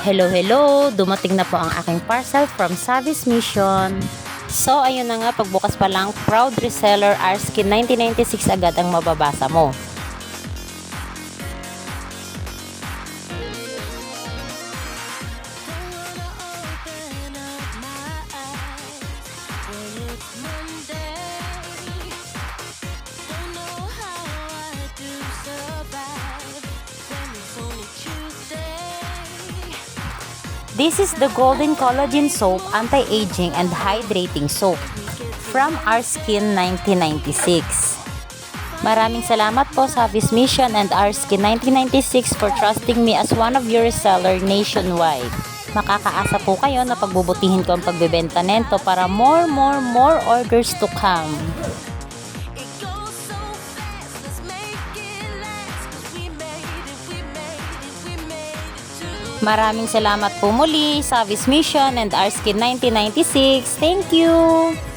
Hello, hello! Dumating na po ang aking parcel from Savis Mission. So, ayun na nga, pagbukas pa lang, proud reseller Arskin 1996 agad ang mababasa mo. This is the Golden Collagen Soap Anti-Aging and Hydrating Soap from Our Skin 1996. Maraming salamat po sa Avis Mission and Our Skin 1996 for trusting me as one of your reseller nationwide. Makakaasa po kayo na pagbubutihin ko ang pagbebenta nento para more, more, more orders to come. Maraming salamat po muli sa Avis Mission and Our Skin 1996. Thank you!